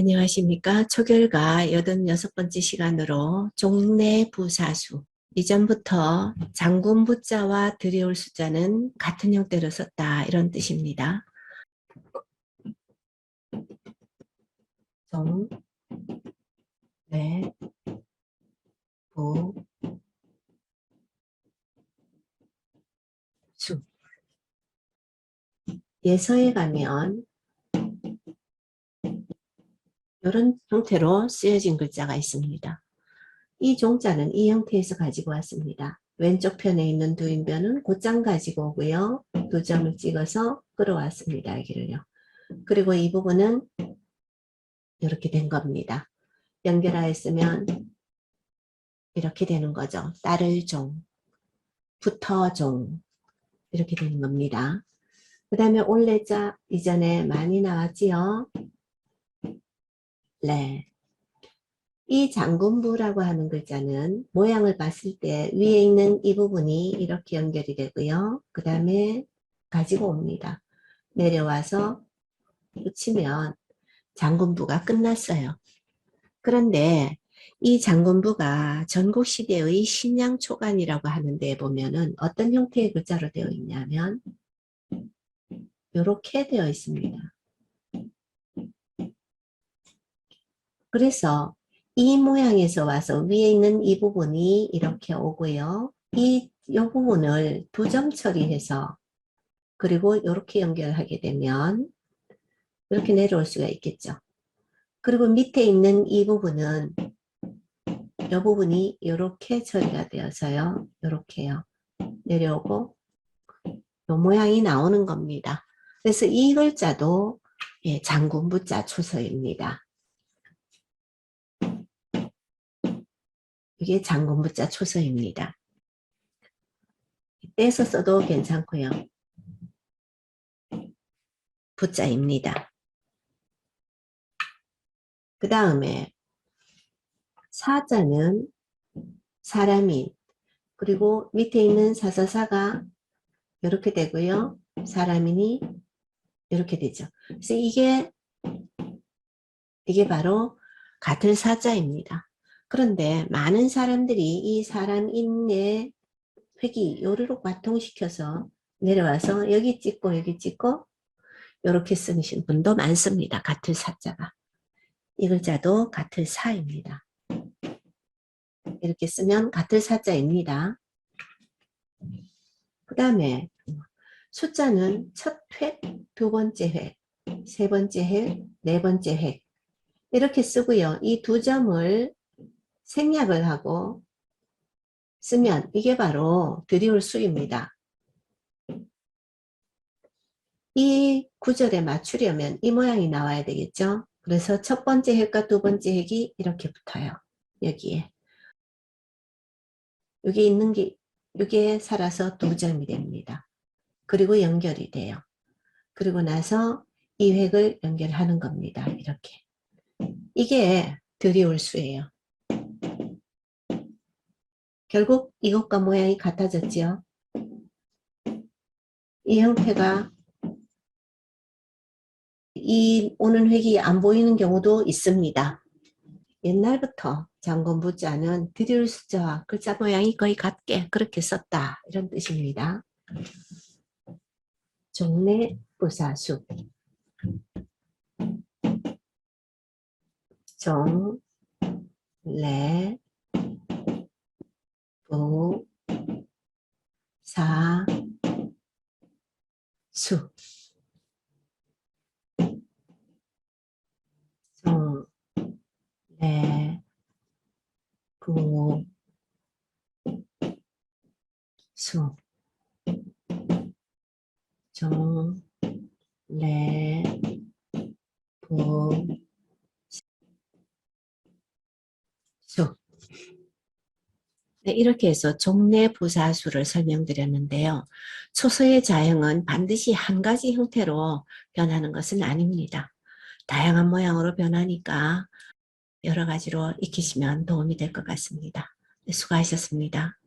안녕하십니까. 초결과 86번째 시간으로 종래 부사수. 이전부터 장군 부자와 들여올 숫자는 같은 형태로 썼다. 이런 뜻입니다. 종, 래, 부, 수. 예서에 가면 이런 형태로 쓰여진 글자가 있습니다. 이 종자는 이 형태에서 가지고 왔습니다. 왼쪽 편에 있는 두인변은 곧장 가지고 오고요. 두 점을 찍어서 끌어왔습니다. 여기를요. 그리고 이 부분은 이렇게 된 겁니다. 연결하였으면 이렇게 되는 거죠. 따를 종, 붙어 종 이렇게 되는 겁니다. 그 다음에 올레자 이전에 많이 나왔지요. 네. 이 장군부라고 하는 글자는 모양을 봤을 때 위에 있는 이 부분이 이렇게 연결이 되고요. 그 다음에 가지고 옵니다. 내려와서 붙이면 장군부가 끝났어요. 그런데 이 장군부가 전국시대의 신양초간이라고 하는데 보면은 어떤 형태의 글자로 되어 있냐면 이렇게 되어 있습니다. 그래서 이 모양에서 와서 위에 있는 이 부분이 이렇게 오고요. 이, 이 부분을 두 점 처리해서 그리고 이렇게 연결하게 되면 이렇게 내려올 수가 있겠죠. 그리고 밑에 있는 이 부분은 이 부분이 이렇게 처리가 되어서요. 이렇게요. 내려오고 이 모양이 나오는 겁니다. 그래서 이 글자도 예, 장군부자 초서입니다. 이게 장군부자 초서입니다. 떼서 써도 괜찮고요. 부자입니다. 그 다음에 사자는 사람인 그리고 밑에 있는 사서사가 이렇게 되고요. 사람인이 이렇게 되죠. 그래서 이게 이게 바로 같은 사자입니다. 그런데 많은 사람들이 이 사람인의 획이 요리로 관통시켜서 내려와서 여기 찍고 여기 찍고 이렇게 쓰신 분도 많습니다. 같은 사자가. 이 글자도 같은 사입니다. 이렇게 쓰면 같은 사자입니다. 그 다음에 숫자는 첫 획, 두 번째 획, 세 번째 획, 네 번째 획 이렇게 쓰고요. 이 두 점을 생략을 하고 쓰면 이게 바로 드리울 수입니다. 이 구절에 맞추려면 이 모양이 나와야 되겠죠. 그래서 첫 번째 핵과 두 번째 핵이 이렇게 붙어요. 여기에. 여기 있는 게, 여기에 살아서 두 점이 됩니다. 그리고 연결이 돼요. 그리고 나서 이 획을 연결하는 겁니다. 이렇게. 이게 드리울 수예요. 결국 이것과 모양이 같아졌지요. 이 형태가 이 오는 획이 안 보이는 경우도 있습니다. 옛날부터 장군부자는 드릴 숫자와 글자 모양이 거의 같게 그렇게 썼다 이런 뜻입니다. 종래 부사수 종래 부, 사, 수. 정, 내, 부, 수. 정, 내, 부, 수. 네, 이렇게 해서 종래 부사수를 설명드렸는데요. 초서의 자형은 반드시 한 가지 형태로 변하는 것은 아닙니다. 다양한 모양으로 변하니까 여러 가지로 익히시면 도움이 될 것 같습니다. 네, 수고하셨습니다.